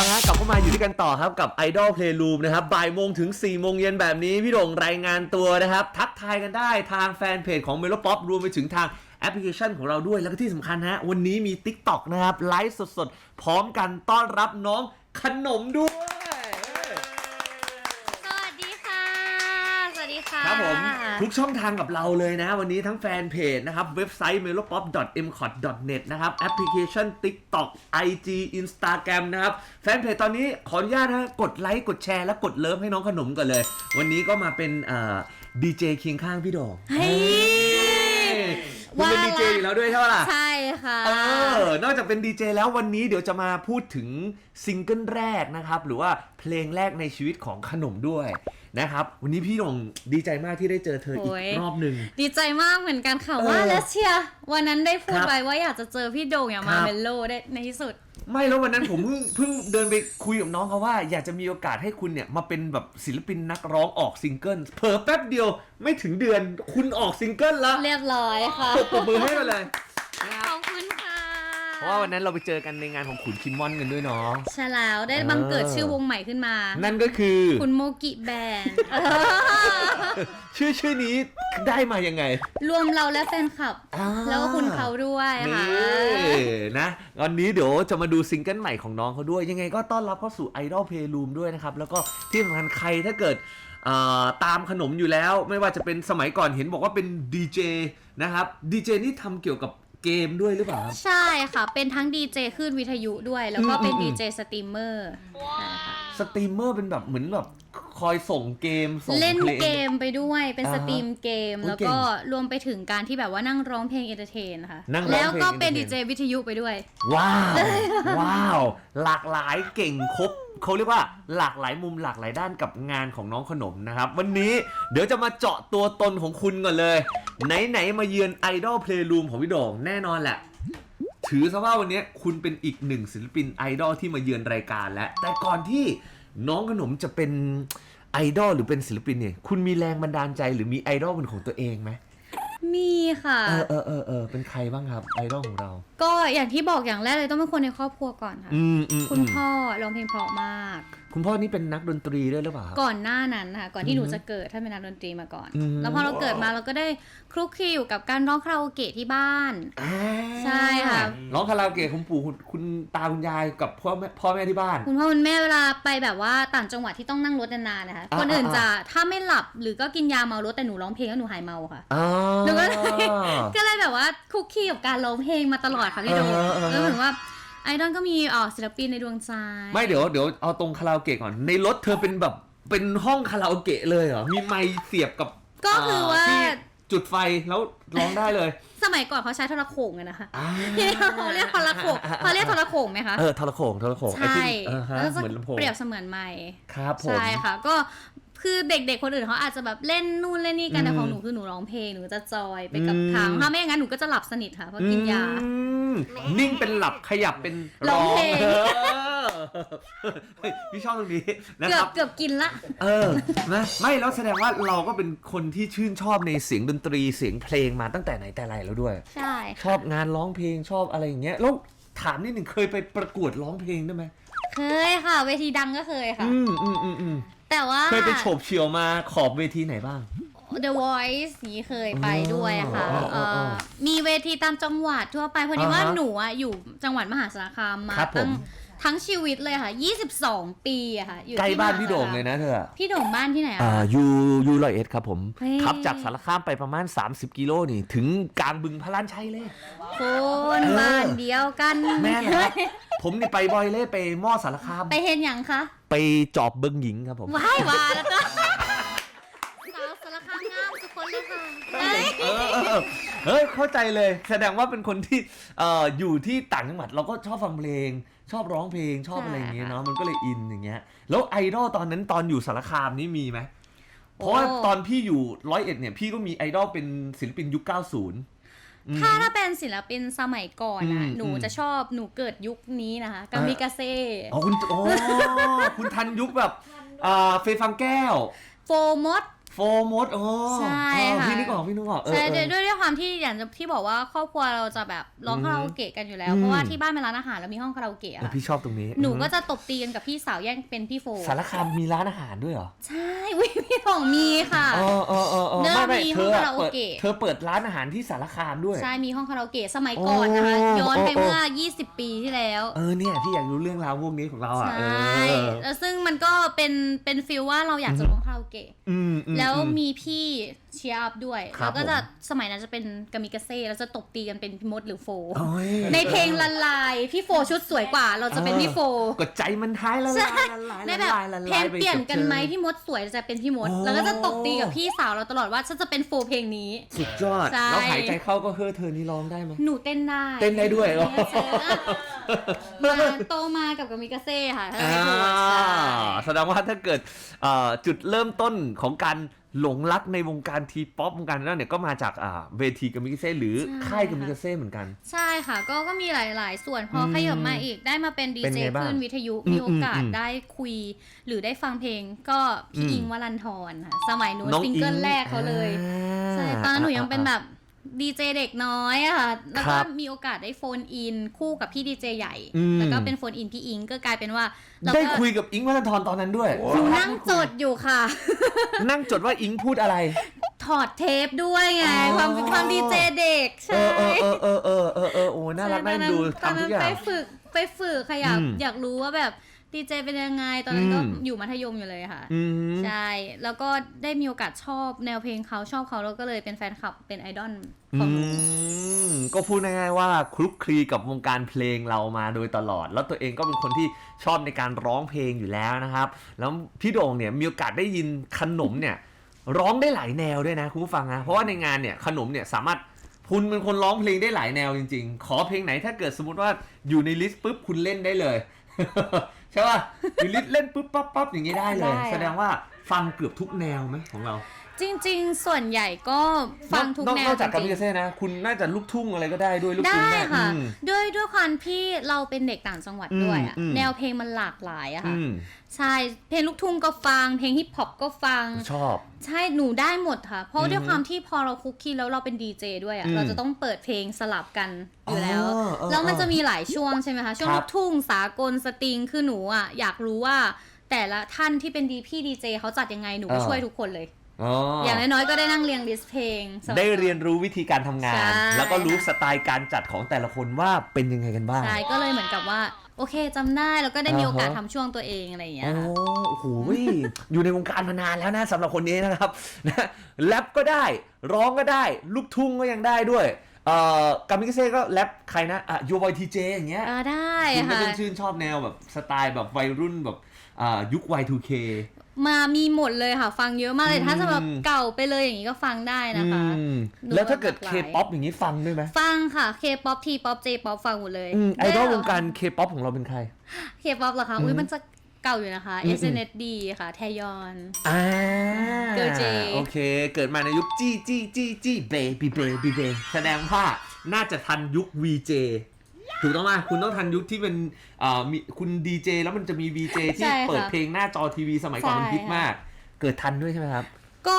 ฟังฮะกลับเข้ามาอยู่ด้วยกันต่อครับกับ Idol Playroom นะครับบ่ายโมงถึง 4 โมงเย็นแบบนี้ พี่โด่งรายงานตัวนะครับ ทักทายกันได้ทางแฟนเพจของ Melo Pop รวมไปถึงทางแอปพลิเคชันของเราด้วย แล้วก็ที่สำคัญฮะวันนี้มี TikTok นะครับ ไลฟ์สดๆ พร้อมกันต้อนรับน้องขนมด้วย สวัสดีค่ะ สวัสดีค่ะ ครับผม ทุกช่องทางกับเราเลยนะ วันนี้ทั้งแฟนเพจนะครับ เว็บไซต์ melopop.mcot.net นะครับแอปพลิเคชัน TikTok IG Instagram นะครับ แฟนเพจตอนนี้ขออนุญาตนะกดไลค์กดแชร์และกดเลิฟให้น้องขนมก่อนเลย วันนี้ก็มาเป็นดีเจเคียงข้างพี่โด่งเฮ้ย คุณเป็นว่าดีเจอยู่แล้วด้วยใช่ไหมล่ะ ใช่ค่ะ เออนอกจากเป็นดีเจแล้ววันนี้เดี๋ยวจะมาพูดถึงซิงเกิลแรกนะครับ หรือว่าเพลงแรกในชีวิตของขนมด้วยนะครับ วันนี้พี่หนงดีใจมากที่ได้เจอเธออีโอ้กยรอบหนึ่ง ดีใจมากเหมือนกันค่ะเออว่าแล้วเชียร์วันนั้นได้พูดครับไว้ว่าอยากจะเจอพี่โด่งอยากมาครับ เมลโลได้ในที่สุด ไม่แล้ววันนั้นผมเพิ่งเพิ่งเดินไปคุยกับน้องเขาว่า อยากจะมีโอกาสให้คุณเนี่ยมาเป็นแบบศิลปินนักร้องออกซิงเกิลเผลอแป๊บเดียวไม่ถึงเดือนคุณออกซิงเกิลแล้วเรียบร้อยค่ะปรบปรบมือให้มาเลยนะครับขอบคุณค่ะ เพราะว่าวันนั้นเราไปเจอกันในงานของขุนคิมมอนกันด้วยเนาะ ใช่แล้วได้เออบังเกิดชื่อวงใหม่ขึ้นมา นั่นก็คือคุณโมกิแบนด์เออชื่อชื่อนี้ได้มายังไง รวมเราและแฟนคลับ อ่า แล้วก็คุณเขาด้วยนี่ค่ะนะวันนี้เดี๋ยวจะมาดูซิงเกิลใหม่ของน้องเขาด้วย ยังไงก็ต้อนรับเข้าสู่ Idol Playroom ด้วยนะครับ แล้วก็ที่สำคัญใครถ้าเกิดเอ่อตามขนมอยู่แล้ว ไม่ว่าจะเป็นสมัยก่อนเห็นบอกว่าเป็นดีเจนะครับดีเจนี่ทำเกี่ยวกับ เกมด้วยหรือเปล่าครับใช่ค่ะ เป็นทั้งดีเจคลื่นวิทยุด้วย แล้วก็เป็นอืมอืดีมเจสตรีมเมอร์ใช่ค่ะสตรีมเมอร์เป็นแบบเหมือนแบบคอยส่งเกมส่งเล่นพลงเกมไปด้วยเป็นอ่าสตรีมเกมโอ้ยแล้วเก่ก็งรวมไปถึงการที่แบบว่านั่งร้องเพลงเอนเตอร์เทนค่ะ นั่งร้องแล้วก็เพลงเป็น entertain ดีเจวิทยุไปด้วย ว้าว ว้าว หลากหลายเก่งครบ เขาเรียกว่าหลากหลายมุมหลากหลายด้านกับงานของน้องขนมนะครับ วันนี้เดี๋ยวจะมาเจาะตัวตนของคุณก่อนเลย ไหนๆมาเยือน Idol Playroom ของพี่โด่งแน่นอนแหละ ถือซะว่าวันนี้คุณเป็นอีกหนึ่งศิลปินไอดอลที่มาเยือนรายการแล้วแต่ก่อนที่น้องขนมจะเป็นไอดอลหรือเป็นศิลปินเนี่ยคุณมีแรงบันดาลใจหรือมีไอดอลเป็นของตัวเองไหม มีค่ะ เออเออเออเออเป็นใครบ้างครับไอดอลของเรา ก็อย่างที่บอกอย่างแรกเลยต้องเป็นคนในครอบครัวก่อนค่ะ อืมอืมคุณอืมพ่อร้องเพลงเพราะมากคุณพ่อนี่เป็นนักดนตรีด้วยหรือเปล่าครับ ก่อนหน้านั้นค่ะก่อนที่หนูอือฮึจะเกิดท่านเป็นนักดนตรีมาก่อน อืม แล้วพอเราเกิดมาเราก็ได้คลุกคลีอยู่กับการร้องคาราโอเกะที่บ้าน อ่าใช่ค่ะ ร้องคาราโอเกะคุณปู่คุณคุณตาคุณยายกับพ่อแม่พ่อแม่ที่บ้าน คุณพ่อคุณแม่เวลาไปแบบว่าต่างจังหวัดที่ต้องนั่งรถนานๆนะคะอ่าคนอื่นอ่า จะถ้าไม่หลับหรือก็กินยาเมารถแต่หนูร้องเพลงแล้วหนูหายเมาค่ะ อ๋อหนูก็เลยก็เลยแบบว่าคุกคีกับการร้องเพลงมาตลอดค่ะพี่โดเออเออเออ แล้วเหมือนว่า ไอดอลก็มีเอ่อศิลปินในดวงใจไม่เดี๋ยวเดี๋ยวเอาตรงคาราโอเกะก่อน ในรถเธอเป็นแบบเป็นห้องคาราโอเกะเลยเหรอ มีไมค์เสียบกับก็คือว่า ที่จุดไฟแล้วร้องได้เลย สมัยก่อนเขาใช้โทรโขงกันนะคะอ่า ที่เขาเรียกโทรโขงเขาเรียกโทรโขงไหมคะ เออทรโขงทรโขงไอ้ใช่ที่เออฮะแล้วจะเหมือนลำโพงเปรียบเสมือนไมค์ครับผม ใช่ค่ะ ก็ คือเด็กๆคนอื่นเขาอาจจะแบบเล่นนู่นเล่นนี่กันแต่อืมของหนูคือหนูร้องเพลงหนูจะจอยไปกับอืมทางถ้าไม่อย่างนั้นหนูก็จะหลับสนิทค่ะเพราะกินยาอืมนิ่งเป็นหลับขยับเป็นร้องเพลงเออเฮ้ยพี่ชอบตรงนี้นะเกืคอรับบเกือบกินละ เออนะไม่แล้วแสดงว่าเราก็เป็นคนที่ชื่นชอบในเสียงดนตรีเสียงเพลงมาตั้งแต่ไหนแต่ไรแล้วด้วย ใช่ ชอบงานร้องเพลงชอบอะไรอย่างเงี้ยแล้วถามนิดหนึ่งเคยไปประกวดร้องเพลงด้วยไหมเคยค่ะ เวทีดังก็เคยค่ะ อืมอืมอืมอืม แต่ว่า เคยไปโฉบเฉี่ยวมาขอบเวทีไหนบ้าง The Voice นี้เคยไปด้วยค่ะอ๋ออ๋ออ๋อเอ่อมีเวทีตามจังหวัดทั่วไปพอดีว่าอ่าฮะหนูอะอยู่จังหวัดมหาสารคามมาครับผม ตั้ง ทั้งชีวิตเลยค่ะ 22 ปีอะค่ะอยู่ใกล้ที่บ้านมหพี่โด่งเลยสารนะเธอพี่โด่งบ้านที่ไหนอะอ่าคะยูยูร้อยเอ็ดครับผมเฮ้ย ขับจากสารคามไปประมาณ 30 กิโลนี่ ถึงกลางบึงพระลานชัยเลย คนบ้านเดียวกันแม่นะครับ ผมนี่ไปบ่อยเลยไปหม้อสารคาม ไปเห็นอย่างคะไปจอบเบิงหญิงครับผม ว้ายว่าแล้วก็สาวสารคามงามสุดคนเลยค่ะเอ้ย เออเออเออเฮ้ยเข้าใจเลย แสดงว่าเป็นคนที่เอ่ออยู่ที่ต่างจังหวัดเราก็ชอบฟังเพลง ชอบร้องเพลงชอบอะไรอย่างเงี้ยเนาะมันก็เลยอินอย่างเงี้ย แล้วไอดอลตอนนั้นตอนอยู่สารคามนี่มีไหมเพราะว่าตอนพี่อยู่ร้อยเอ็ดเนี่ยพี่ก็มีไอดอลเป็นศิลปินยุค 90อืมถ้าถ้าเป็นศิลปินสมัยก่อนอืนะมหนูอืมจะชอบหนูเกิดยุคนี้นะคะกามิกาเซ่อ๋อคุณอ๋อคุณทันยุคแบบอ่าเฟยฟังแก้ว โฟมด โฟมดอ๋อใช่เออค่ะ พี่นึกออกพี่นึกออกเออใช่เอด้วยอด้วยด้วยความที่อย่างที่บอกว่าครอบครัวเราจะแบบร้องอืมคาราโอเกะกันอยู่แล้ว อืม เพราะว่าที่บ้านเป็นร้านอาหารแล้วมีห้องคาราโอเกะเอออะพี่ชอบตรงนี้หนูก็อืมจะตบตีกันกับพี่สาวแย่งเป็นพี่โฟสารคามมีร้านอาหารด้วยเหรอใช่วิพี่ทองมีค่ะ เออเออเออเออเริ่มไม่ไม่มีเธห้องอคาราอะโอเปิดเกะ เธอเปิดร้านอาหารที่สารคามด้วย ใช่มีห้องคาราโอเกะสมัยก่อนนะคะ โอ้ย้อนไปโอ้ เมื่อ 20 ปีที่แล้ว เออเนี่ยพี่อยากรู้เรื่องราวพวกนี้ของเราอะใช่เออแล้วซึ่งมันก็เป็นเป็นฟิลว่าเราอยากจะร้องคาราโอเกะ อืมอืมแล้วอืมมีพี่เชียร์อัพด้วยครับแล้วก็จะผมสมัยนั้นจะเป็นกามิกาเซ่แล้วจะตบตีกันเป็นพี่มดหรือโฟ โอ้ย ในเพลงละลาย พี่โฟชุดสวยกว่า เราจะเป็นพี่โฟก็ใจมันท้ายละลายละลายในละแบบลายละเพลลายงไปเปลี่ยนกันไหมบเธอพี่มดสวยจะเป็นพี่มด โอ้ แล้วก็จะตบตีกับพี่สาวเราตลอดว่าฉันจะเป็นโฟเพลงนี้ สุดยอด ใช่ แล้วหายใจเข้าก็เฮ้อเธอนี่ร้องได้ไหม หนูเต้นได้เต้นได้ด้วยเหรอเออมาโตมากับกามิกาเซ่ค่ะถ้าอ่าไม่ถูกใช่ แสดงว่าถ้าเกิดเอ่อจุดเริ่มต้นของการ หลงรักในวงการทีป๊อปวงการนั้นเนี่ยก็มาจากอ่าเวทีกามิกาเซ่หรือค่ายกามิกาเซ่เหมือนกัน ใช่ค่ะ ก็ก็มีหลาย ๆ ส่วนพออมขยับมาอีกได้มาเป็นดีเป็นเจไงบ้างคลื่นวิทยุอืมมีโอกาสอืมอืมได้คุย หรือได้ฟังเพลงก็พี่อืมอิงวรันทรค่ะสมัยนู้นน้องซิงอิเกิงลแรกเขาเลยอ่าใช่ตอนนั้นหนูยังเป็นแบบ ดีเจเด็กน้อยอะค่ะแล้วคก็รับมีโอกาสได้โฟนอินคู่กับพี่ดีเจใหญ่อืมแล้วก็เป็นโฟนอินพี่อิงก็กลายเป็นว่าเราได้ก็คุยกับอิงวัลทรตอนนั้นด้วยหนูนั่งจดอยู่ค่ะ นั่งจดว่าอิงพูดอะไร ถอดเทปด้วยไงอ๋อความความดีเจเด็กเอใช่อเออเออเออเออเออเออโอ้น่ารักน่าดูตอนทำทุนั้กนอย่าไปงฝึกไปฝึกค่ะอยากอืมอยากรู้ว่าแบบ ดีเจเป็นยังไง ตอนนั้นก็อืม อยู่มัธยมอยู่เลยค่ะ อืมใช่ แล้วก็ได้มีโอกาสชอบแนวเพลงเขาชอบเขาแล้วก็เลยเป็นแฟนคลับเป็นไอดอลของหนูอืมก็พูดง่ายๆว่าคลุกคลีกับวงการเพลงเรามาโดยตลอด แล้วตัวเองก็เป็นคนที่ชอบในการร้องเพลงอยู่แล้วนะครับ แล้วพี่โด่งเนี่ยมีโอกาสได้ยินขนมเนี่ย ร้องได้หลายแนวด้วยนะคุณผู้ฟังนะเพราะว่าในงานเนี่ยขนมเนี่ยสามารถคุณเป็นคนร้องเพลงได้หลายแนวจริง ๆ ขอเพลงไหนถ้าเกิดสมมติว่าอยู่ในลิสต์ปุ๊บคุณเล่นได้เลย ใช่ป่ะอยู่ลิสต์เล่นปุ๊บปั๊บปั๊บอย่างนี้ได้เลย ได้แสดงว่าฟังเกือบทุกแนวไหมของเรา จริง ๆ ส่วนใหญ่ก็ฟังทุกนอกแนนวอกจากจกับริพี่งเกษตรนะ คุณน่าจะลูกทุ่งอะไรก็ได้ด้วยลูๆกทุ่งได้แม่ค่ะ อืม ด้วยด้วยความที่เราเป็นเด็กต่างจังหวัดด้วยอะอืมอืม แนวเพลงมันหลากหลายอะค่ะ อืมใช่ เพลงลูกทุ่งก็ฟัง เพลงฮิปฮอปก็ฟัง ชอบ ใช่ หนูได้หมดค่ะ เพราะอือฮึด้วยความที่พอเราคุกคีแล้วเราเป็นดีเจด้วยอือะ่ะ มเราจะต้องเปิดเพลงสลับกันอยู่แล้ว อ๋อเออแล้วมันเออจะมีหลายช่วงใช่ไหมคะ ช่วงครัลูบกทุ่ง สากล สตริง คือหนูอะ อยากรู้ว่าแต่ละท่านที่เป็นดีพี่ดีเจเขาจัดยังไง หนูก็เออช่วยทุกคนเลย อ๋อออย่างน้อยๆก็ได้นั่งเรียงลิสต์เพลงสมัยได้ก่อนเรียนรู้วิธีการทำงาน ใช่ แล้วก็รู้สไตล์การจัดของแต่ละคนว่าเป็นยังไงกันบ้าง ใช่ก็เลยเหมือนกับว่า โอเคจำได้แล้วก็ได้มีอ่าฮะโอกาสทำช่วงตัวเองอะไรอย่างเงี้ยโอ้ค่ะโหอยู่ในวงการมานานแล้วนะสำหรับคนนี้นะครับนะแรปก็ได้ร้องก็ได้ ลูกทุ่งก็ยังได้ด้วยเอ่อกามิกาเซ่ก็แรปใครนะอะยูบอยทีเจอย่างเงี้ยเออได้คุณก็ค่ะเป็นชื่นชอบแนวแบบสไตล์แบบวัยรุ่นแบบอ่ายุค Y2K มามีหมดเลยค่ะ ฟังเยอะมากเลย ถ้าอืมสำหรับเก่าไปเลยอย่างนี้ก็ฟังได้นะคะอืมหนูแล้วถ้าเกิดหลากหลาย K-POP อย่างนี้ฟังด้วยไหมฟังค่ะ K-POP T-POP J-POP ฟังหมดเลยอืมไอดอลวงการ K-POP ของเราเป็นใคร K-POP เหรอคะอุ้อืยมมันจะเก่าอยู่นะคะอืม SNSD ค่ะ แทยอนอ่า Girl J โอเค เกิดมาในยุคจี้จี้จี้จี้เบบีเบบีเบแสดงว่าน่าจะทันยุค VJ ถูกต้องไหมคุณต้องทันยุคที่เป็นอ่ามีคุณดีเจแล้วมันจะมี VJ ที่ใช่ค่ะ เปิดเพลงหน้าจอทีวีสมัยก่อนใช่มันฮิตมาก เกิดทันด้วยใช่ไหมครับ ก็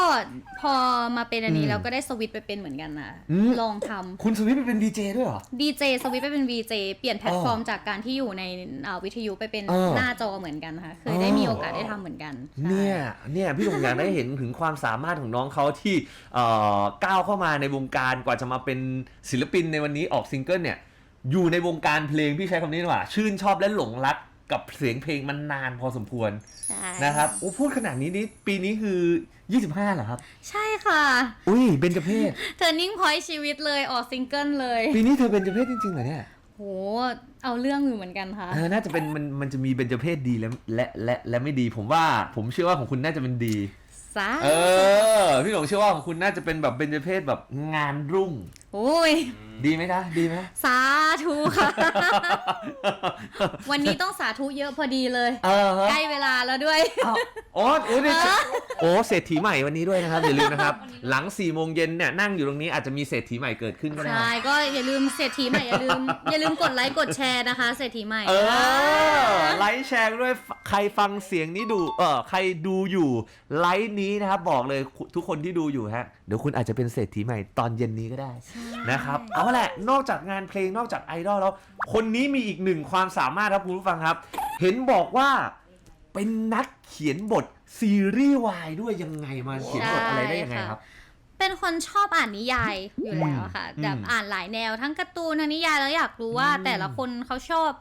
พอมาเป็นอันนี้อืมแล้วก็ได้สวิตช์ไปเป็นเหมือนกันนะอืม ลองทคุณสวิตไปเป็น VJ ด้วยเหรอำดีเจสวิตช์ไปเป็น VJ เปลี่ยนแพลตฟอร์มจากการที่อยู่ในอ่าวิทยุไปเป็นเออหน้าจอเหมือนกันค่ะเคยได้มีโอกาสได้ทำเหมือนกันใช่ เนี่ยเนี่ยพี่หลงอยากได้เห็นถึงความสามารถของน้องเขาที่เอ่อก้าวเข้ามาในวงการกว่าจะมาเป็นศิลปินในวันนี้ออกซิงเกิลเนี่ย อยู่ในวงการเพลงพี่ใช้คำนี้ดีกว่า ชื่นชอบและหลงรักกับเสียงเพลงมันนานพอสมควรใช่นะครับโอ้พูดขนาดนี้นี่ปีนี้คือ 25เหรอครับ ใช่ค่ะ อุ้ยเบญจเพศ Turning Point ชีวิตเลยออกซิงเกิลเลยปีนี้เธอเบญจเพศจริงๆเหรอเนี่ยโหเอาเรื่องอยู่เหมือนกันค่ะ เออน่าจะเป็นมันมันจะมีเบญจเพศดีและและและและไม่ดี ผมว่าผมเชื่อว่าของคุณน่าจะเป็นดี สาเออ พี่หลงเชื่อว่าของคุณน่าจะเป็นแบบเบญจเพศแบบงานรุ่ง โอ้ย ดีไหมคะดีไหม สาธุค่ะ วันนี้ต้องสาธุเยอะพอดีเลย เออฮะใกล้เวลาแล้วด้วย อ้าวอ๋อโอ้นี่โอ้เศรษฐีใหม่วันนี้ด้วยนะครับ อย่าลืมนะครับ หลัง4ี่โมงเย็นเนี่ยนั่งอยู่ตรงนี้อาจจะมีเศรษฐีใหม่เกิดขึ้นก็ได้ ใช่ก็อย่าลืมเศรษฐีใหม่ อย่าลืม อย่าลืมกดไลค์กดแชร์นะคะ เศรษฐีใหม่เออ ไลค์แชร์ด้วยใครฟังเสียงนี้ดู เออใครดูอยู่ ไลค์นี้นะครับ บอกเลยทุกคนที่ดูอยู่ฮะ เดี๋ยวคุณอาจจะเป็นเศรษฐีใหม่ตอนเย็นนี้ก็ได้นะครับ เอาแหละ นอกจากงานเพลงนอกจากไอดอลแล้ว คนนี้มีอีกหนึ่งความสามารถครับคุณผู้ฟังครับ เห็นบอกว่าเป็นนักเขียนบทซีรีส์วายด้วยยังไงมาเขียนบทอะไรได้ยังไงครับ เป็นคนชอบอ่านนิยายอยู่แล้วค่ะอืมแบบอ่านหลายแนวทั้งการ์ตูนทั้งนิยายแล้วอยากรู้ว่าอืมแต่ละคนเขาชอบ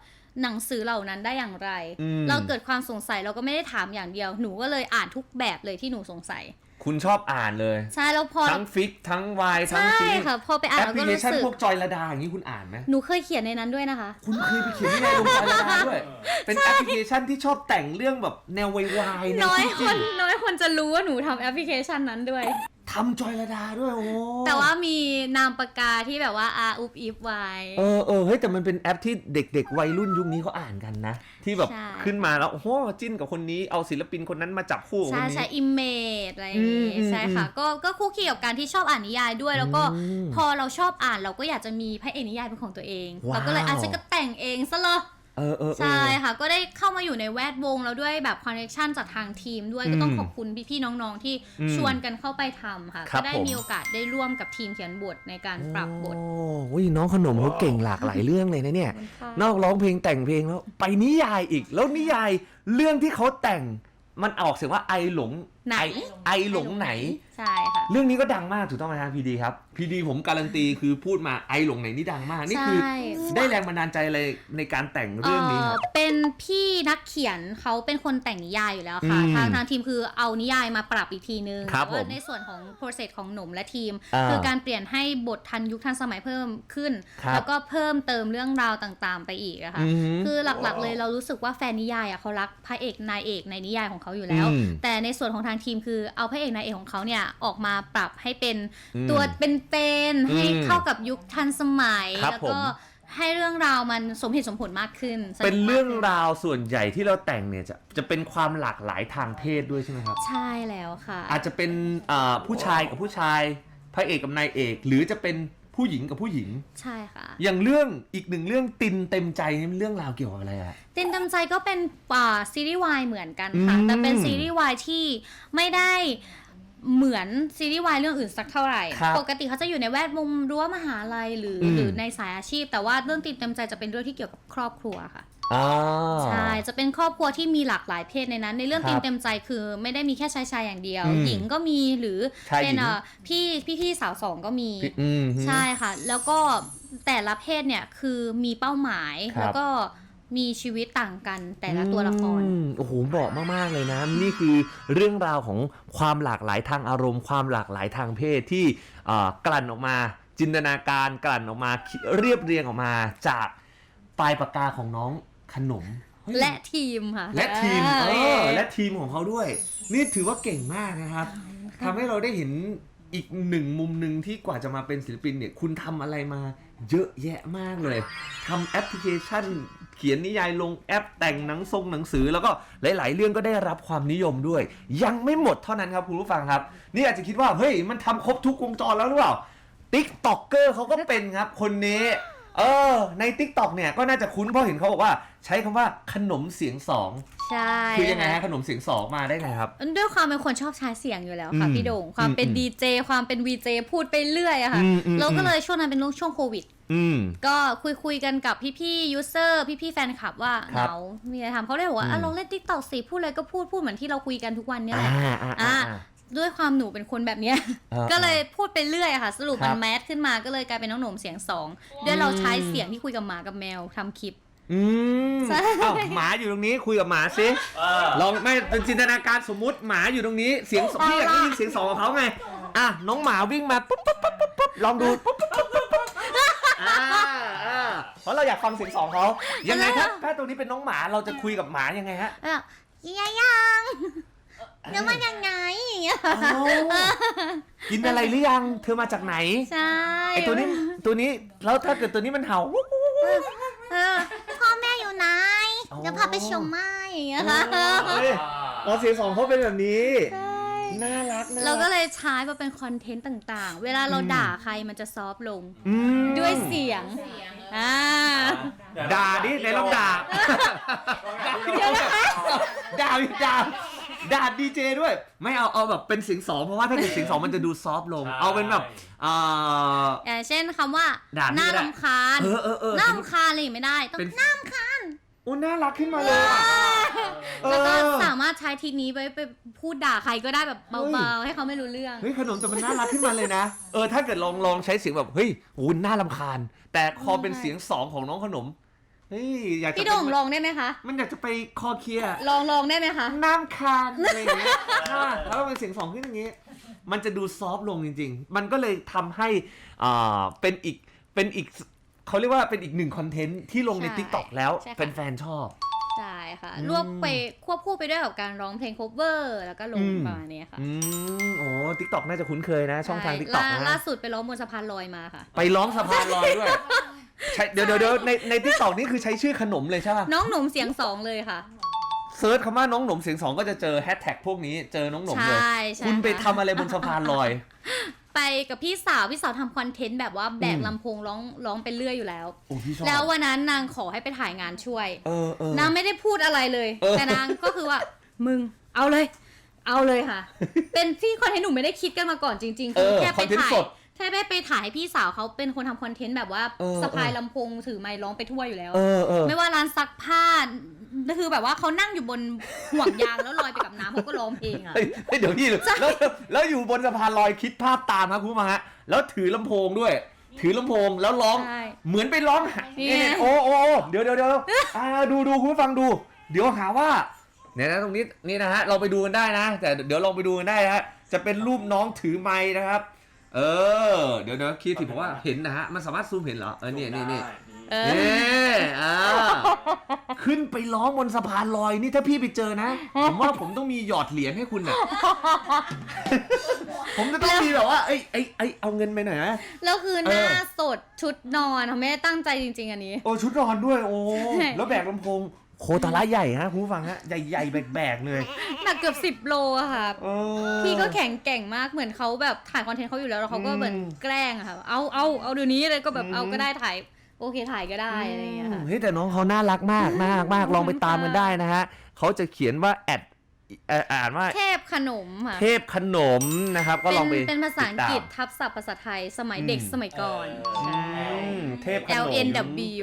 หนังสือเหล่านั้นได้อย่างไรอืมเราเกิดความสงสัยเราก็ไม่ได้ถามอย่างเดียว หนูก็เลยอ่านทุกแบบเลยที่หนูสงสัย คุณชอบอ่านเลย ใช่แล้วพอ ทั้งฟิกทั้งวายทั้งใช่ซีรีส์ค่ะพอไปอ่านแอปเราพลิก็เครู้ชันสึก พวกจอยระดาอย่างนี้คุณอ่านไหม หนูเคยเขียนในนั้นด้วยนะคะ คุณเคยไปเขียนที่ไหนลงจอยระดาด้วย เป็นแอปพลิเคชันที่ชอบแต่งเรื่องแบบแนววายๆแนวน้อยจิ้คนน้อยคนจะรู้ว่าหนูทำแอปพลิเคชันนั้นด้วย ทำจอยระดาด้วยโอ้แต่ว่ามีนามปากกาที่แบบว่าอาอุบอิบไว้ เออเออเฮ้ยแต่มันเป็นแอปที่เด็กๆวัยรุ่นยุคนี้เขาอ่านกันนะ ที่แบบใช่ ขึ้นมาแล้วโอ้โหจิ้นกับคนนี้เอาศิลปินคนนั้นมาจับคู่กับคใช่นนี้ ใช้อิมเมจอะไรอย่างอืมงี้อืมใช่ค่ะ ก็ก็คู่เคียงกับการที่ชอบอ่านนิยายด้วย แล้วก็อืมพอเราชอบอ่านเราก็อยากจะมีพระเอกนิยายเป็นของตัวเอง ว้าว เราก็เลยอาจจะก็แต่งเองซะเลย เออเออเออ ใช่ค่ะ ก็ได้เข้ามาอยู่ในแวดวงแล้วด้วยแบบคอนเนคชันจากทางทีมด้วยอืมก็ต้องขอบคุณพี่ๆน้องๆที่อืมชวนกันเข้าไปทำค่ะ ครัก็บได้ผม มีโอกาสได้ร่วมกับทีมเขียนบทในการปรับบท โอ้ยน้องขนมเขาเก่งหลากหลายเรื่องเลยนะเนี่ย นอกร้องเพลงแต่งเพลงแล้ว ไปนิยายอีก แล้วนิยายเรื่องที่เขาแต่งมันออกเสียงว่าไอหลงไหน ไอไอหลงไหน ใช่ค่ะ เรื่องนี้ก็ดังมากถูกต้องไหมครับพีดีครับพีดีผมการันตีคือพูดมาไอหลงไหนนี่ดังมากนี่คือ ใช่ ได้แรงบันดาลใจอะไรในการแต่งเรื่องนี้ครับเอ่อเป็นพี่นักเขียนเขาเป็นคนแต่งนิยายอยู่แล้วค่ะ อืมทางทางทีมคือเอานิยายมาปรับอีกทีนึงครับแต่ว่าผมในส่วนของ process ของหนุ่มและทีม อ่าคือการเปลี่ยนให้บททันยุคทันสมัยเพิ่มขึ้น ครับแล้วก็เพิ่มเติมเรื่องราวต่างๆ ไปอีกอะค่ะ อืมคือหลักๆเลยเรารู้สึกว่าแฟนนิยายอะเขารักพระเอกนายเอกในนิยายของเขาอยู่แล้ว อืม แต่ในส่วนของทางทีมคือเอาพระเอกนายเอกของเขาเนี่ยออกมาปรับให้เป็นอืมตัวเป็นๆให้อืมเข้ากับยุคทันสมัยครับแล้วก็ผมให้เรื่องราวมันสมเหตุสมผลมากขึ้นสกเป็นเรื่องมากขึ้นราวส่วนใหญ่ที่เราแต่งเนี่ยจะจะเป็นความหลากหลายทางเพศด้วยใช่ไหมครับ ใช่แล้วค่ะ อาจจะเป็นอ่าผู้ชายกับผู้ชายพระเอกกับนายเอก หรือจะเป็น ผู้หญิงกับผู้หญิง ใช่ค่ะ อย่างเรื่องอีกหนึ่งเรื่องตินเต็มใจนี่มันเรื่องราวเกี่ยวกับอะไรอะตินตำใจก็เป็นอ่าซีรีส์วายเหมือนกันค่ะอืมแต่เป็นซีรีส์วายที่ไม่ได้เหมือนซีรีส์วายเรื่องอื่นสักเท่าไหร่ ครับปกติเขาจะอยู่ในแวดวงรั้วมหาลัยหรืออม หรือในสายอาชีพ แต่ว่าเรื่องตินเต็มใจจะเป็นเรื่องที่เกี่ยวกับครอบครัวค่ะ อ่า ใช่ จะเป็นครอบครัวที่มีหลากหลายเพศในนั้น ในเรื่องครับตินเต็มใจคือไม่ได้มีแค่ชายชายอย่างเดียว อืมหญิงก็มีหรือชายหญิงเป็นเอ่อพี่พี่พี่สาวสองก็มีพี่อืมฮึใช่ค่ะ แล้วก็แต่ละเพศเนี่ยคือมีเป้าหมายครับ แล้วก็มีชีวิตต่างกันแต่ละตัวละคร อืมโอ้โหบอกมาก ๆ เลยนะ นี่คือเรื่องราวของความหลากหลายทางอารมณ์ ความหลากหลายทางเพศที่อ่ากลั่นออกมา จินตนาการกลั่นออกมาเรียบเรียงออกมาจากปลายปากกาของน้อง ขนมเฮ้ยและทีมค่ะ และทีมอ่าเออและทีมของเขาด้วย นี่ถือว่าเก่งมากนะครับทำให้เราได้เห็นอีกหนึ่งมุมหนึ่งที่กว่าจะมาเป็นศิลปินเนี่ย คุณทำอะไรมาเยอะแยะมากเลยทำแอปพลิเคชัน เขียนนิยายลงแอปแต่งหนังทรงหนังสือ แล้วก็หลาย ๆ เรื่องก็ได้รับความนิยมด้วย ยังไม่หมดเท่านั้นครับคุณผู้ฟังครับ นี่อาจจะคิดว่าเฮ้ยมันทำครบทุกวงจรแล้วหรือเปล่าติ๊กต็อกเกอร์เขาก็เป็นครับคนนี้ เออ ใน t ิ k t o k เนี่ยก็น่าจะคุ้นเพราะเห็นเขาบอกว่า ใช้คำว่าขนมเสียงสองใช่คือยังไงค่ะฮะขนมเสียงสองมาได้ไงครับ ด้วยความเป็นคนชอบใช้เสียงอยู่แล้วค่ะอืมพี่โด่งความเป็นอืมดีเจความเป็นวีเจพูดไปเรื่อยอะค่ะอืมอืม เราก็อืมเลยช่วงนั้นเป็นช่วงโควิด อืม ก็คุยคุยๆกันกับพี่ๆยูเซอร์พี่ๆแฟนคลับว่าคเหรับงามีอะไรทำเขาเลยบอกว่าอืมอะลองเล่นติ๊กต็อกสิพูดอะไรก็พูดพูดเหมือนที่เราคุยกันทุกวันเนี่ยแหอ่าละ อ่าอะอ่าด้วยความหนูเป็นคนแบบเนี้ย อ่าก็เลยพูดไปเรื่อยอะค่ะ สรุปครัมันบ แมสขึ้นมาก็เลยกลายเป็นน้องหนุ่มเสียงสองด้วยเราใช้เสียงที่คุยกับหมากับแมวทำคลิป อืมใช่ เอ้าหมาอยู่ตรงนี้คุยกับหมาสิลองไม่เป็นจินตนาการสมมุติหมาอยู่ตรงนี้เสียงสองพี่อยากได้ยินเสียงสองของเขาไงอะน้องหมาวิ่งมาปุ๊บปุ๊บปุ๊บปุ๊บปุ๊บลองดูปุ๊บปุ๊บปุ๊บปุ๊บปุ๊บอ่าอ่าเพราะเราอยากฟังเสียงสองเขายังไงครับถ้าตรงนี้เป็นน้องหมาเราจะคุยกับหมายังไงฮะแบบยังยังเดี๋ยวมันยังไงอย่างเงี้ยเอ้ากินอะไรหรือยังเธอมาจากไหนใช่ไอตัวนี้ตัวนี้แล้วถ้าเกิดตัวนี้มันเห่า เออพ่ อแม่อยู่ไหนอ๋อจะพาไปชมไม้อย่างเงี้ยค่ะเฮ้ยอ๋อเสียงสองเขาเป็นแบบนี้น่ารักน่ารัเราก็เลยใช้มาเป็นคอนเทนต์ต่างๆ เวลาเราด่าใครมันจะซอฟต์ลง อืมด้วยเสียงอ่าด่าดิไหนลองด่า เดี๋ยวนะคะด่าดิด่าด่าดีเจด้วย ไม่เอาเอาแบบเป็นเสียงสองเพราะว่าถ้าเกิดเสียงสองมันจะดูซอฟต์ลงเอาเป็นแบบอ่าอย่างเช่นคำว่าด่าพี่น่าก็ได้ รำคาญเออเออเออน่ารำคาญอะไรอย่างไม่ได้ ต้องเป็นน่ารำคาญโอ้น่ารักขึ้นมาเลยอะ เออ แล้วก็สามารถใช้ทีนี้ไปไปพูดด่าใครก็ได้แบบเฮ้เบายๆให้เขาไม่รู้เรื่อง เฮ้ยขนมแต่มันน่ารักขึ้นมาเลยนะ เออถ้าเกิดลองลองใช้เสียงแบบเฮ้ยโอ้น่ารำคาญ แต่พอเป็นเสียงสองของน้องขนมเฮ้ยอยากจะพี่โด่งเป็นลองได้ไหมคะ มันอยากจะไปคอเคลียร์ ลองลองได้ไหมคะ น้ำคานอะไรอย่างเงี้ยอ่าแล้วเป็นเสียงสองขึ้นอย่างงี้มันจะดูซอฟต์ลงจริง ๆ มันก็เลยทำให้อ่าเป็นอีกเป็นอีก เขาเรียกว่าเป็นอีกหนึ่งคอนเทนต์ที่ลงใน ใช่ t ิ k t o k แล้วใช่ค่ะ แฟนๆชอบ ใช่ค่ะอืมรวบไปควบคู่ไปด้วยกับการร้องเพลง cover แล้วก็ลงอืม ประมาณนี้ค่ะอืมโอ้ทิกตอกน่าจะคุ้นเคยนะ ช่องทางใทิกตอกล่านะล่าสุดไปร้องบนสะพานลอยมาค่ะ ไปร้องสะพานลอยด้วยใช่เดี๋ยวเดี๋ยวเดี๋ยวในในทิกตอกนี่คือใช้ชื่อขนมเลยใช่ป่ะน้องหนุ่มเสียงสองเลยค่ะ เซิร์ชคำว่าน้องหนมเสียงสองก็จะเจอแฮชแท็กพวกนี้เจอน้องหนมใช่เลยใช่คุณไปะทำอะไรบนสะพานลอย ไปกับพี่สาวพี่สาวทำคอนเทนต์แบบว่าแบกอืมลำโพงร้องร้องไปเรื่อยอยู่แล้ว โอ้พี่ชอบแล้ววันนั้นนางขอให้ไปถ่ายงานช่วย เออเออ นางไม่ได้พูดอะไรเลย เออ แต่นางก็คือว่า มึงเอาเลย เอาเลยค่ะ เป็นที่คอนเทนต์หนูไม่ได้คิดกันมาก่อนจริงๆเอคืออแค่คไปอนเทนต์ถ่าย สด แค่ไปไปถ่ายให้พี่สาวเขาเป็นคนทำคอนเทนต์แบบว่าเออสะพายเออลำโพงถือไมค์ร้องไปทั่วอยู่แล้ว เออเออ ไม่ว่าร้านซักผ้าคือแบบว่าเขานั่งอยู่บนห่วงยางแล้วลอยไปกับน้ำเขาก็ร้องเพลงอะ เฮ้ยเฮ้ยเดี๋ยวพี่แล้วแล้วอยู่บนสะพานลอยคิดภาพตามครับคุณผู้ชมฮะแล้วถือลำโพงด้วย ถือลำโพงแล้วร้อง ใช่เหมือนไปร้องหานี่นี่ไงนี่โอ้โอ้โอ้เดี๋ยวเดี๋ยวเดี๋ยวอ่าดูดูคุณผู้ฟังดู เดี๋ยวหาว่าเนี่ยนะตรงนี้นี่นะฮะเราไปดูกันได้นะ แต่เดี๋ยวลองไปดูกันได้นะฮะจะเป็นรูปน้องถือไม้นะครับ เออ เดี๋ยวเดี๋ยวคีทีบอกว่าเห็นนะฮะ มันสามารถซูมเห็นเหรอ เออเนี่ยนี่นี่เออนี่อ่าขึ้นไปร้องบนสะพานลอยนี่ถ้าพี่ไปเจอนะ ผมว่าผมต้องมีหยอดเหรียญให้คุณน่ะ ผมจะต้องมีแบบว่า เอ้ยเอ้ยเอ้ยเอาเงินไปหน่อยนะ แล้วคือเออหน้าสดชุดนอนเขาไม่ได้ตั้งใจจริง ๆ อันนี้ โอ้ชุดนอนด้วยโอ้ใช่แล้วแบกลำโพง โคตรละใหญ่ฮะคุณผู้ฟังฮะใหญ่ใหญ่แบกแบกๆเลยหนักเกือบสิบโลอะค่ะ เออ พี่ก็แข็งแกร่งมากเหมือนเขาแบบถ่ายคอนเทนต์เขาอยู่แล้วแล้วเขาก็อืมเหมือนแกล้งอะค่ะ เอาเอาเอาเดี๋ยวนี้เลยก็แบบอืม เอาก็ได้ถ่ายโอเคถ่ายก็ได้อะไรอย่างเงี้ยค่ะ เฮ้ยแต่น้องเขาน่ารักมากน่ารักมากลองไปตามกันได้นะฮะเขาจะเขียนว่าแอด เอ่ออ่านว่า เทพขนมค่ะเทพขนมนะครับ ก็เป็ลองนไปเป็นภาษาอังกฤษติดตทับศัพท์ภาษาไทยสมัยอืมเด็กสมัยก่อนใช่ามอืมเทพขน L ม N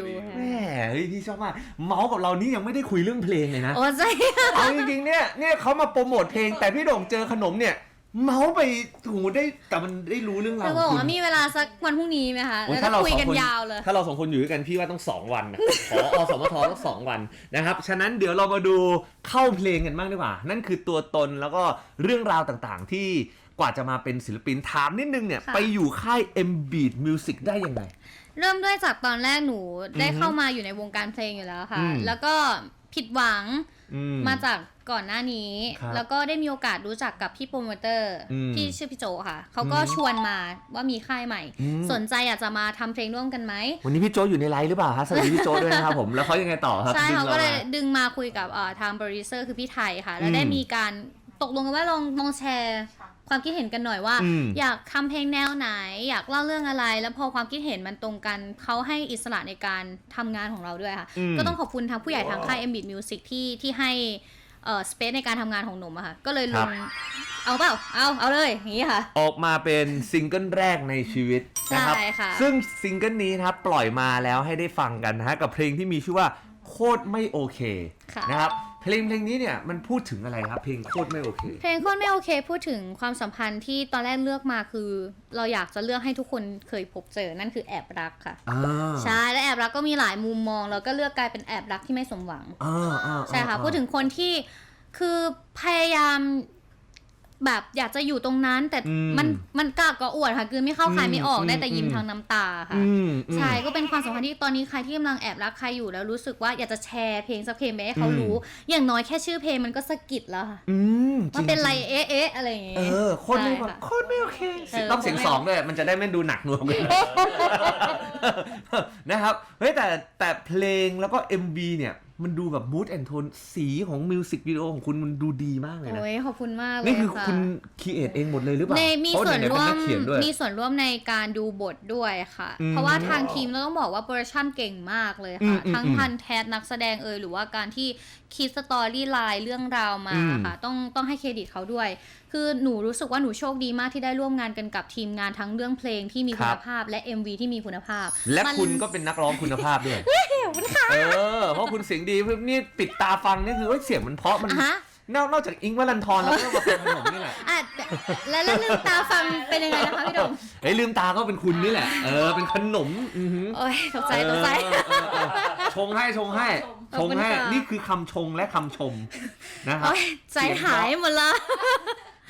W แม่เฮ้ยพี่ชอบมาก เมาส์กับเรานี่ยังไม่ได้คุยเรื่องเพลงเลยนะ โอ้ใช่ เอาจริงๆเนี่ยเนี่ยเขามาโปรโมทเพลงแต่พี่โด่งเจอขนมเนี่ย เมาส์ไปถูได้แต่มันได้รู้เรื่องราจะวบอกคุณว่ามีเวลาสักวันพรุ่งนี้ไหมคะโอ้ยแล้วถ้าก็เราคุยสองกันคนยาวเลย ถ้าเราสองคนอยู่ด้วยกันพี่ว่าต้องสองวันนะ ขออสมทต้องสองวันนะครับ ฉะนั้นเดี๋ยวเรามาดูเข้าเพลงกันบ้างดีกว่า นั่นคือตัวตนแล้วก็เรื่องราวต่างๆ ที่กว่าจะมาเป็นศิลปินถามนิดนึงเนี่ย ค่ะ ไปอยู่ค่าย M Beat Music ได้ยังไง เริ่มด้วยจากตอนแรกหนูได้อือฮึเข้ามาอยู่ในวงการเพลงอยู่แล้วค่ะ อืมแล้วก็ผิดหวังอื มาจากก่อนหน้านี้ครับแล้วก็ได้มีโอกาสรู้จักกับพี่โปรโมเตอร์อืมที่ชื่อพี่โจค่ะเขาก็อืมชวนมาว่ามีค่ายใหม่อืมสนใจอยากจะมาทำเพลงร่วมกันไหมวันนี้พี่โจอยู่ในไลฟ์หรือเปล่าฮะสวัสดีพี่โจด้วยนะครับผมแล้วเขายังไงต่อครับใช่ดึงเขาก็เลยมดึงมาคุยกับเอ่อทางโปรดิวเซอร์คือพี่ไทยค่ะ แล้วอืมได้มีการตกลงกันว่าลองลองแชร์ ความคิดเห็นกันหน่อยว่า อืม อยากทำเพลงแนวไหน อยากเล่าเรื่องอะไร แล้วพอความคิดเห็นมันตรงกันเขาให้อิสระในการทำงานของเราด้วยค่ะ อืม ก็ต้องขอบคุณทางผู้ใหญ่ทางค่าย m b i t Music ที่ที่ให้เอ่อสเปซในการทำงานของหนุ่มอะค่ะ ก็เลยลงเอาเปล่าเอาเอาเลยอย่างนี้ค่ะ ออกมาเป็นซิงเกิลแรกในชีวิตนะครับ ใช่ค่ะ ซึ่งซิงเกิลนี้นะครับปล่อยมาแล้วให้ได้ฟังกันนะฮะกับเพลงที่มีชื่อว่าโคตรไม่โอเคค่ะ นะครับ เพลงเพลงนี้เนี่ยมันพูดถึงอะไรครับ เพลงโคตรไม่โอเค เพลงโคตรไม่โอเค พูดถึงความสัมพันธ์ที่ตอนแรกเลือกมาคือ เราอยากจะเลือกให้ทุกคนเคยพบเจอนั่นคือแอบรักค่ะอ่าใช่และแอบรักก็มีหลายมุมมองแล้วก็เลือกกลายเป็นแอบรักที่ไม่สมหวังอ่าอ่าใช่ค่ะอ่าพูดถึงคนที่คือพยายาม แบบอยากจะอยู่ตรงนั้น แต่อืมมันมันกล้าก็อวดค่ะคือไม่เข้าคายไม่ออกอืมได้แต่ยิ้มอืมทางน้ำตาค่ะอืมอืมใช่ก็เป็นความสัมพันธ์ที่ตอนนี้ใครที่กำลังแอบรักใครอยู่แล้วรู้สึกว่าอยากจะแชร์เพลงสักเพลงไปให้เขาอืมรู้ อย่างน้อยแค่ชื่อเพลงมันก็สะกิดแล้วค่ะอืมว่าเป็นไรจงๆเอ๊ะเอ๊ะอะไรอย่างเอเงี้ยอโคนไม่ใช่แบบค่ะโคนไม่โอเคเออต้องเสียงโคตรไม่สองด้วยมันจะได้ไม่ดูหนักหน่วงกันนะครับเฮ้ยแต่แต่เพลงแล้วก็ MV เนี่ย มันดูแบบ mood and tone สีของมิวสิกวิดีโอของคุณมันดูดีมากเลยนะ โอ้ยขอบคุณมากเลยนี่คือค่ะคุณคีเอทเองหมดเลยหรือเปล่าในมีเพราะส่วนไหๆร่วเป็มนักเขียนด้วยมีส่วนร่วมในการดูบทด้วยค่ะอืมเพราะว่าทางทีมเราต้องบอกว่าโปรดักชันเก่งมากเลยค่ะอืมอืมทั้งอืมพันแทสนักแสดงเอยหรือว่าการที่คิดสตอรี่ไลน์เรื่องราวมาอืมค่ะต้องต้องให้เครดิตเขาด้วย คือหนูรู้สึกว่าหนูโชคดีมากที่ได้ร่วมงานกันกับทีมงานทั้งเรื่องเพลงที่มีคุณภาพและ MV ที่มีคุณภาพ และมันคุณก็เป็นนักร้องคุณภาพด้วยเออเพราะคุณเสียงดีนี่ปิดตาฟังนี่คือว่าเสียงมันเพราะมันอะฮะ นอกนอกจากอิงค์วัลันทรแล้วก็มาเป็นขนมนี่แหละ อะแล้วแล้วลืมตาฟังเป็นยังไงนะคะพี่ดมเฮ้ยลืมตาก็เป็นคุณนี่แหละ เออ เป็นขนมอือหือโอ้ยตกใจตกใจ เออเออเออชงให้ ชงให้ขชอบงคุณให้ค่ะ นี่คือคำชงและคำชมนะครับ โอ้ยใจหายหมดละ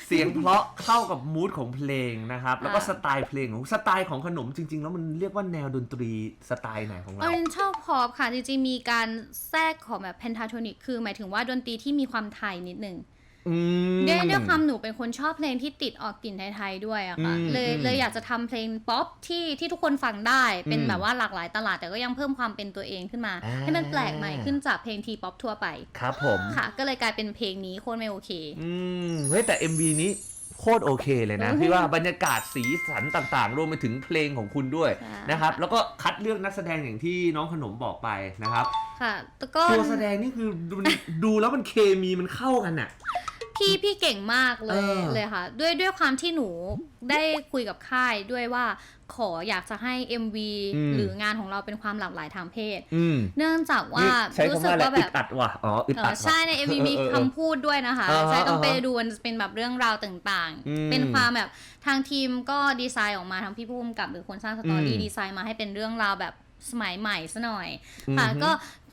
เสียงเพราะเข้ากับมูดของเพลงนะครับ แล้วก็อ่าสไตล์เพลงของสไตล์ของขนมจริง ๆ แล้วมันเรียกว่าแนวดนตรีสไตล์ไหนของเราเออชอบพอปค่ะจริงๆมีการแทรกของแบบเพนทาโทนิกคือ หมายถึงว่าดนตรีที่มีความไทยนิดนึงอืม ด้วยด้วยความหนูเป็นคนชอบเพลงที่ติดออกกลิ่นไทยๆด้วยอะค่ะอืมเลยอืมเลยอยากจะทำเพลงป๊อปที่ที่ทุกคนฟังได้ เป็นอืมแบบว่าหลากหลายตลาดแต่ก็ยังเพิ่มความเป็นตัวเองขึ้นมาอ่าให้มันแปลกใหม่ขึ้นจากเพลงทีป๊อปทั่วไป ครับผมค่ะ ก็เลยกลายเป็นเพลงนี้โคตรไม่โอเค อืมเฮ้ยแต่ MV นี้โคตรโอเคเลยนะอืมพี่ว่าบรรยากาศสีสันต่างๆ รวมไปถึงเพลงของคุณด้วยใช่นะครับ แล้วก็คัดเลือกนักแสดงอย่างที่น้องขนมบอกไปนะครับ ค่ะแต่ก็ตัวแสดงนี่คือดูมันดูแล้วมันเคมีมันเข้ากันอะ พี่พี่เก่งมากเลเอยอเลยค่ะ ด้วยด้วยความที่หนูได้คุยกับค่ายด้วยว่าขออยากจะให้ MV หรืองานของเราเป็นความหลากหลายทางเพศ อืมเนื่องจากว่านี่ใช้รู้คำสึกว่าอะไรว่าแบอึบดอัดว่ะอ๋ออึดเออัอดว่ะ ใช่ใน MV มีเออเออคำพูดด้วยนะคะอ่าฮะใช่ต้องไปอ่าฮะดูมันจะเป็นแบบเรื่องราวต่างอืมๆ เป็นความแบบทางทีมก็ดีไซน์ออกมาทางพี่ผู้กำกับหรือคนสร้างสตอรี่อืมดีไซน์มาให้เป็นเรื่องราวแบบสมัยใหม่ซะหน่อยอืมค่ะฮึก็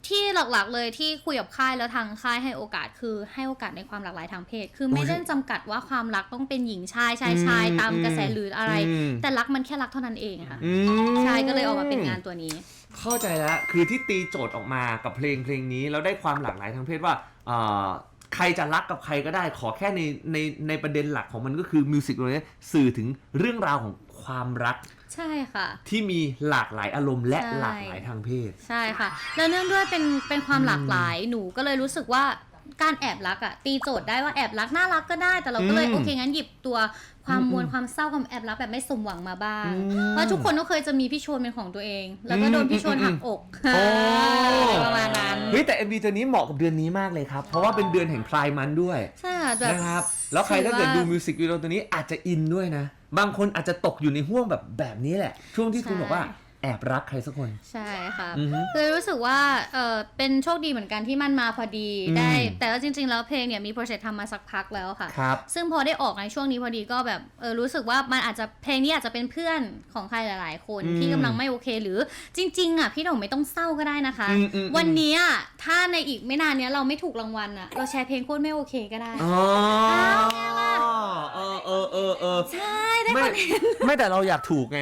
ที่หลักๆเลยที่คุยกับค่ายแล้วทางค่ายให้โอกาสคือให้โอกาสในความหลากหลายทางเพศ คือไม่ได้จำกัดว่าความรักต้องเป็นหญิงชายชายชายอืมตามกระแสหรืออะไรอืมแต่รักมันแค่รักเท่านั้นเองค่ะอืมใช่ก็เลยออกมาเป็นงานตัวนี้ เข้าใจแล้วคือที่ตีโจทย์ออกมากับเพลงเพลงนี้แล้วได้ความหลากหลายทางเพศว่าเอ่อใครจะรักกับใครก็ได้ ขอแค่ในในในประเด็นหลักของมันก็คือมิวสิกเลยสื่อถึงเรื่องราวของความรัก ใช่ค่ะ ที่มีหลากหลายอารมณ์และใช่ หลากหลายทางเพศ ใช่ค่ะ แล้วเนื่องด้วยเป็นเป็นความหลากหลายหนูก็เลยรู้สึกว่าการแอบรักอะตีโจทย์ได้ว่าแอบรักน่ารักก็ได้ แต่เราก็เลยอืมโอเคงั้นหยิบตัวความอืมมวลความเศร้าความแอบรักแบบไม่สมหวังมาบ้างอืมเพราะทุกคนก็เคยจะมีพี่โชนเป็นของตัวเอง แล้วก็โดนพี่โชนหักอกโอ้ประมาณนั้นเฮ้ยแต่ MV ตัวนี้เหมาะกับเดือนนี้มากเลยครับ เพราะว่าเป็นเดือนแห่งพลายมันด้วยใช่ค่ะแบบ นะครับ แล้วใครถือถ้าเกิดว่าดูมิวสิกวิดีโอตัวนี้อาจจะอินด้วยนะ บางคนอาจจะตกอยู่ในห่วงแบบแบบนี้แหละ ช่วงที่คุณบอกว่า แอบรักใครสักคน ใช่ค่ะอือฮึคือรู้สึกว่าเออเป็นโชคดีเหมือนกันที่มันมาพอดีอืม ได้ แต่ว่าจริง ๆ แล้วเพลงเนี่ยมีโปรเจกต์ทำมาสักพักแล้วค่ะ ครับ ซึ่งพอได้ออกในช่วงนี้พอดีก็แบบเออรู้สึกว่ามันอาจจะเพลงนี้อาจจะเป็นเพื่อนของใครหลายๆ คนอืมที่กำลังไม่โอเค หรือจริง ๆอะพี่หน่งไม่ต้องเศร้าก็ได้นะคะ อืมอืมอืม วันเนี้ยถ้าในอีกไม่นานเนี้ยเราไม่ถูกรางวัลอะเราแชร์เพลงโคตรไม่โอเคก็ได้ อ๋อเออเออเออเออใช่ได้ไม่คอนเทนต์ไม่แต่เราอยากถูกไง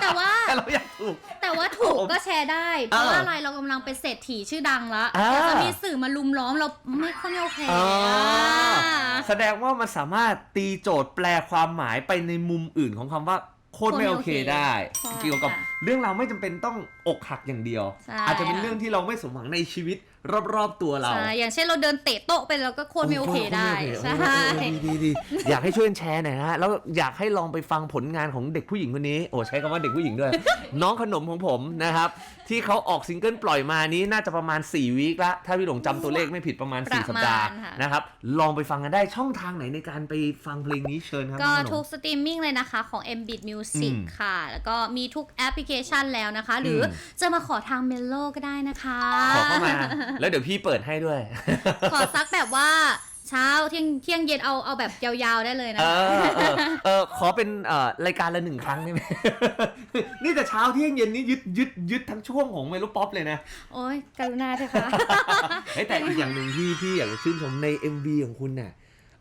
แต่ว่า แต่เราอยากถูก แต่ว่าถูกก็แชร์ได้ เพราะว่าเออออะไรเรากำลังเป็นเศรษฐีชื่อดังแล้วอ่า แต่จะมีสื่อมาลุมล้อมเราไม่ค่อยไม่โอเคอ๋ออ่าแสดงว่ามันสามารถตีโจทย์แปลความหมายไปในมุมอื่นของคำว่าโคตรไม่โอเคได้ใช่เกี่ยวกับค่ะเรื่องราวไม่จำเป็นต้องอกหักอย่างเดียว ใช่อาจจะเป็นเรื่องที่เราไม่สมหวังในชีวิต รอบๆตัวเรา ใช่อย่างเช่นเราเดินเตะโต๊ะไปเราก็โคตรไม่โอเคได้ใช่เออเออดีดีดีอยากให้ช่วยแชร์หน่อยฮะแล้วอยากให้ลองไปฟังผลงานของเด็กผู้หญิงคนนี้ โอ้ใช้คำว่าเด็กผู้หญิงด้วย น้องขนมของผมนะครับ ที่เขาออกซิงเกิลปล่อยมานี้น่าจะประมาณ 4 วีคละถ้าพี่หลงจำตัวเลขไม่ผิดประมาณประ4สัปดาห์มาณค่ะนะครับลองไปฟังกันได้ช่องทางไหนในการไปฟังเพลงนี้เชิญครับก็น้องขนมทุกสตรีมมิ่งเลยนะคะของ m b i t Music อืมค่ะ แล้วก็มีทุกแอปพลิเคชันแล้วนะคะ หรืออมจะมาขอทางเมโลก็ได้นะคะขอเข้ามาแล้วเดี๋ยวพี่เปิดให้ด้วย ขอซักแบบว่าเช้าเที่ยงเที่ยงเย็นเอาเอาแบบยาวๆได้เลยนะ เอคะอเออเออขอเป็นเอ่อรายการละหนึ่งครั้งได้ไหม นี่แต่เช้าเที่ยงเย็นนี่ยึดยึดยึดทั้งช่วงของเมโลป๊อปเลยนะ โอ้ยกรุณาเถอะค่ะ เฮ้ยแต่อีกอย่างหนึ่งที่พี่อยากจะชื่นชมใน MV ของคุณน่ะ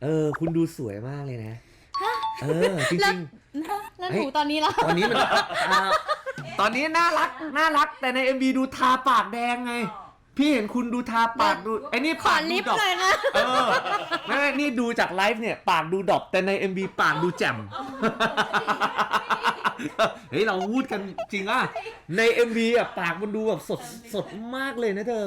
เออ คุณดูสวยมากเลยนะ เออจแล้วริง แล้วหนูตอนนี้ล่ะ ๆ ตอนนี้มันอ่าตอนนี้น่ารัก น่ารัก แต่ใน MV ดูทาปากแดงไง พี่เห็นคุณดูทาปากดูไอ้นี่ขอปากดูลิฟต์ดอกหน่อยนะ เออไม่ไม่นี่ดูจากไลฟ์เนี่ย ปากดูดรอปแต่ใน MV ปากดูแจ่ม เฮ้ย เราพูดกันจริงอะ ใน MV อะ ปากมันดูแบบสดสดมากเลยนะเธอ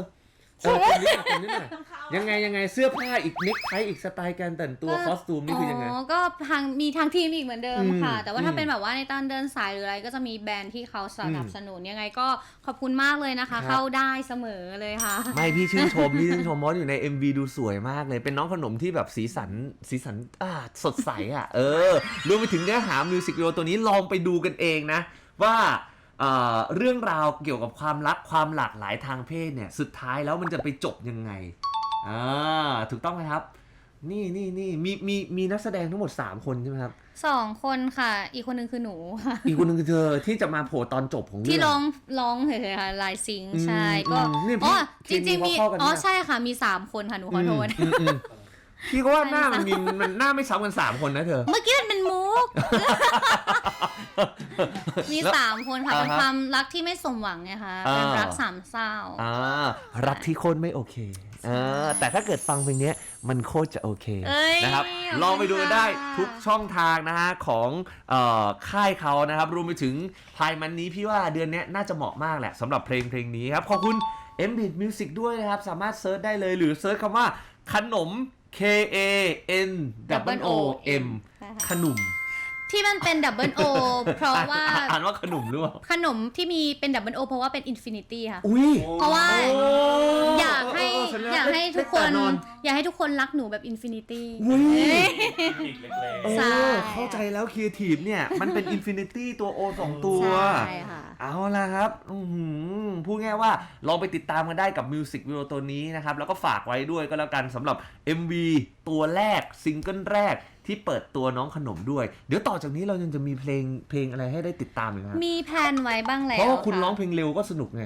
เออคนนี้หน่อยคนนี้หน่อยยังไงยังไงเสื้อผ้าอีกเน็กไทอีกสไตล์การแต่งตัวคอสตูมนี่คือยังไงอ๋อก็ทางมีทางทีมอีกเหมือนเดิมอืมค่ะแต่ว่าถ้าอืมเป็นแบบว่าในตอนเดินสายหรืออะไรก็จะมีแบรนด์ที่เขาสนับอืมสนุนยังไงก็ขอบคุณมากเลยนะครัคะบเข้าได้เสมอเลยค่ะ ไม่พี่ชื่นชม พี่ชื่นชมมอสอยู่ใน MV ดูสวยมากเลย เป็นน้องขนมที่แบบสีสันสีสันอ่าสดใสอะ เออรวมไปถึงเนื้อหามิวสิกวิดีโอตัวนี้ลองไปดูกันเองนะ ว่า เอ่อเรื่องราวเกี่ยวกับความรักความหลากหลายทางเพศเนี่ยสุดท้ายแล้วมันจะไปจบยังไงอ่าถูกต้องไหมครับ นี่นี่นี่มีมีมีนักแสดงทั้งหมด 3 คนใช่ไหมครับสองคนค่ะ อีกคนหนึ่งคือหนูค่ะ อีกคนหนึงคือเธอที่จะมาโผล่ตอนจบของเรื่องที่ร้องร้องเฉยๆค่ะลายซิงค์อืมใช่ก็อืมเนี่ยพี่อ๋อเคจมีริงๆมีเขาเข้ากันอ๋อมากใช่ค่ะมีสามคนค่ะหนูขอโทษอืมอืม พี่ก็ว่าหน้ามันมีมันหน้าไม่ซ้ำกันสามคนนะเธอ เมื่อกี้มันเป็นมุก มีสามคนค่ะอ่าฮะเป็นความรักที่ไม่สมหวังไงคะเป็นอ่ารัรักสามเศร้า อ่ารักที่โคตรไม่โอเคอ่าแต่ถ้าเกิดฟังเพลงเนี้ยมันโคตรจะโอเคเอ้ยนะครับขอบคุณลองไปดูกันได้ค่ะทุกช่องทางนะฮะของเอ่อค่ายเขานะครับรวมไปถึงพายมันนี้พี่ว่าเดือนเนี้ยน่าจะเหมาะมากแหละสำหรับเพลงเพลงนี้ครับ ขอบคุณ m b i t Music ด้วยนะครับ สามารถเซิร์ชได้เลยหรือเซิร์ชคำว่าขนม K A N W O M ขนม ที่มันเป็นดับเบิลโอเพราะว่าอ่านว่าขนมหรือเปล่าขนมที่มีเป็นดับเบิลโอเพราะว่าเป็นอินฟินิตี้ค่ะ อุ้ย เพราะว่าโอยากให้เเเอยากให้ทุกคนได้แต่ออยากให้ทุกคนรักหนูแบบอินฟินิตี้อุ้ยอีกเล็กเอใช่อเข้าใจแล้วครีเอทีฟเนี่ย มันเป็นอินฟินิตี้ตัว O สองตัวใช่ค่ะเอาละครับอื้อหือพูดง่ายว่าลองไปติดตามกันได้กับมิวสิกวิดีโอตัวนี้นะครับ แล้วก็ฝากไว้ด้วยก็แล้วกันสำหรับ MV ตัวแรกซิงเกิลแรก ที่เปิดตัวน้องขนมด้วย เดี๋ยวต่อจากนี้เรายังจะมีเพลงเพลงอะไรให้ได้ติดตามอีกไหมครับมีแพลนไว้บ้างแล้วเพราะว่าคุณะร้องเพลงเร็วก็สนุกไง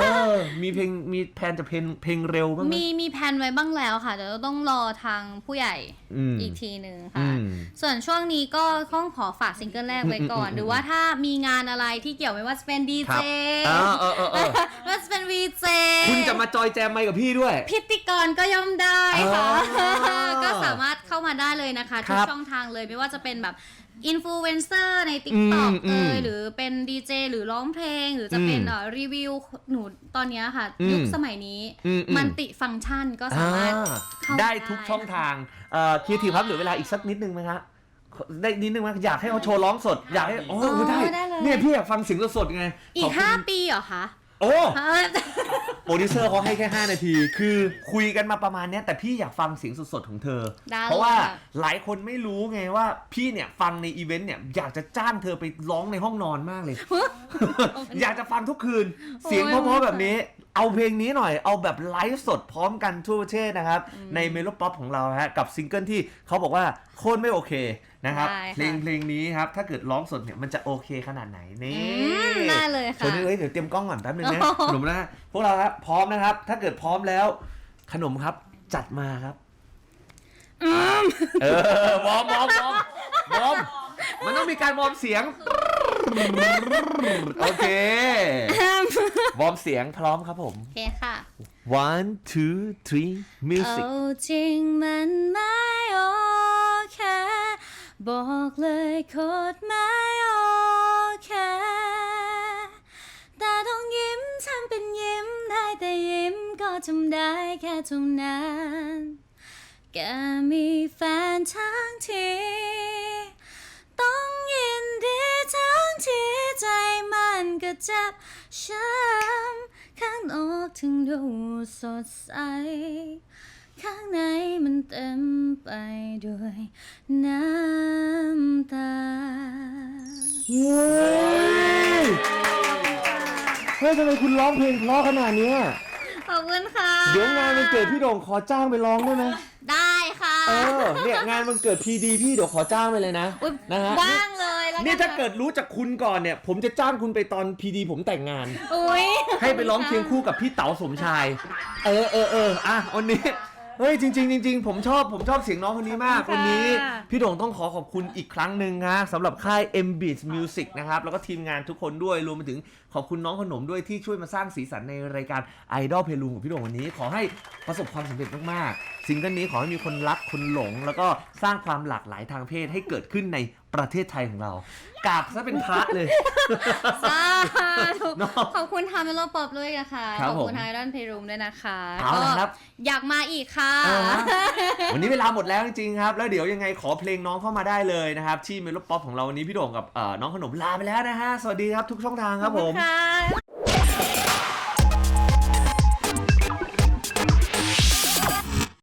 เออ มีเพลงมีแพลนจะเพลงเพลงเร็วบ้างไหม มีมีแพลนไว้บ้างแล้วค่ะแต่ต้องรอทางผู้ใหญ่อืมอีกทีหนึ่งอืค่ะมส่วนช่วงนี้ก็ต้องขอฝากซิงเกิลแรกไว้ก่อนอืมอืม หรือว่าถ้ามีงานอะไรที่เกี่ยวไม่ว่าจะเป็นดีครัเจบเออเออเออเออไม่ว่าจะเป็นวีเจคุณจะมาจอยแจมไมค์กับพี่ด้วย พิธีกรก็ย่อมได้ค่ะ อ๋อก็สามารถเข้ามาได้เลยนะคะครัทุกบช่องทางเลยไม่ว่าจะเป็นแบบ อินฟลูเอนเซอร์ใน t ิ k t o k อืมอืเอมยหรือเป็นดีเจหรือร้องเพลง หรือจะเป็นอืมเอ่อรีวิวหนูตอนเนี้ยค่ะ อืมยุคสมัยนี้อืมอืม มันติฟังก์ชันก็สามารถอ่าเข้าได้ได้ทุกช่องทางเอ่อคีทีครับเหลือเวลาอีกสักนิดนึงไหมครับได้นิดนึงไหมอยากให้เขาโชว์ร้องสด อยากให้โอ้อ๋อได้ ได้เลย เนี่ยพี่อยากฟังเสียงสดๆไงอีขกบคุณห้าปีเหรอคะ โอ้เออโปรดิวเซอร์เขาให้แค่ 5 นาที คือคุยกันมาประมาณเนี้ยแต่พี่อยากฟังเสียงสดๆของเธอ ได้เพราะว่าเลยค่ะ หลายคนไม่รู้ไงว่าพี่เนี่ยฟังในอีเวนต์เนี่ยอยากจะจ้างเธอไปร้องในห้องนอนมากเลย อยากจะฟังทุกคืน เสียงเพราะๆแบบนี้ เอาเพลงนี้หน่อยเอาแบบไลฟ์สดพร้อมกันทั่วประเทศนะครับ ในเมโลป๊อปของเราฮะกับซิงเกิลที่เขาบอกว่าโคตรไม่โอเค นะครับได้ค่ะเพลงเพลงนี้ครับถ้าเกิดร้องสดเนี่ยมันจะโอเคขนาดไหนนี่อืมได้เลยคค่ะนนี้เอ้ยเดี๋ยวเตรียมกล้องก่อนแป๊บนึงนะโอ้โหขนมนะพวกเราครับพร้อมนะครับ ถ้าเกิดพร้อมแล้ว ขนมครับจัดมาครับเออวอร์มวอร์มวอร์มวอร์มมันต้องมีการวอร์มเสียงโอเควอร์มเสียงพร้อมครับผม โอเคค่ะ one two three music เอาจริงมันไม่โอเค บอกเลยโคตรไม่โอเคแต่ต้องยิ้มทำเป็นยิ้มได้แต่ยิ้มก็ทำได้แค่เท่านั้นแกมีแฟนทั้งทีต้องยินดีทั้งที่ใจมันก็เจ็บช้ำข้างนอกถึงดูสดใส ข้างในมันเต็มไปด้วยน้ำตาเฮ้ยเฮ้ยทำไมคุณร้องเพลงเพราะขนาดเนี้ยขอบคุณค่ะ เดี๋ยวงานมันเกิดพี่โด่งขอจ้างไปร้องได้ไหมได้ค่ะ เออเนี่ยงานมันเกิดพีดีพี่เดี๋ยวขอจ้างไปเลยนะอุ๊ยนะฮะว่างเลยแล้วนี่ถ้าเกิดรู้จักคุณก่อนเนี่ย ผมจะจ้างคุณไปตอนพีดีผมแต่งงาน อุ้ยให้ไปร้องเคียงคู่กับพี่เต๋าสมชาย เออเออเอออะวันนี้ เเฮ้ยจริงๆจริงๆผมชอบผมชอบเสียงน้องคนนี้มากขอบคุวันณค่ะนี้พี่โด่งต้องขอขอบคุณอีกครั้งหนึ่งนะสำหรับค่าย M Beat Music นะครับ แล้วก็ทีมงานทุกคนด้วยรวมไปถึง ขอบคุณน้องขนมด้วยที่ช่วยมาสร้างสีสันในรายการ Idol p l a y Room ของพี่โด่งวันนี้ ขอให้ประสบความสำเร็จมากๆซิงเกิลนี้ขอให้มีคนรักคนหลง แล้วก็สร้างความหลากหลายทางเพศให้เกิดขึ้นในประเทศไทยของเรากราบซะเป็นพระเลย สาธุเนอะขอบคุณทางเมโลป๊อปด้วยนะคะครับขอบคุณผมทางไอรอนเพรูมด้วยนะคะเอาละครับ ก็อยากมาอีกค่ะ อ่าฮะวันนี้เวลาหมดแล้วจริงๆครับ แล้วเดี๋ยวยังไงขอเพลงน้องเข้ามาได้เลยนะครับ ที่เมโลป๊อปของเราวันนี้พี่โด่งกับเอ่อน้องขนมลาไปแล้วนะฮะ สวัสดีครับทุกช่องทางครับผม ขอณค่ะ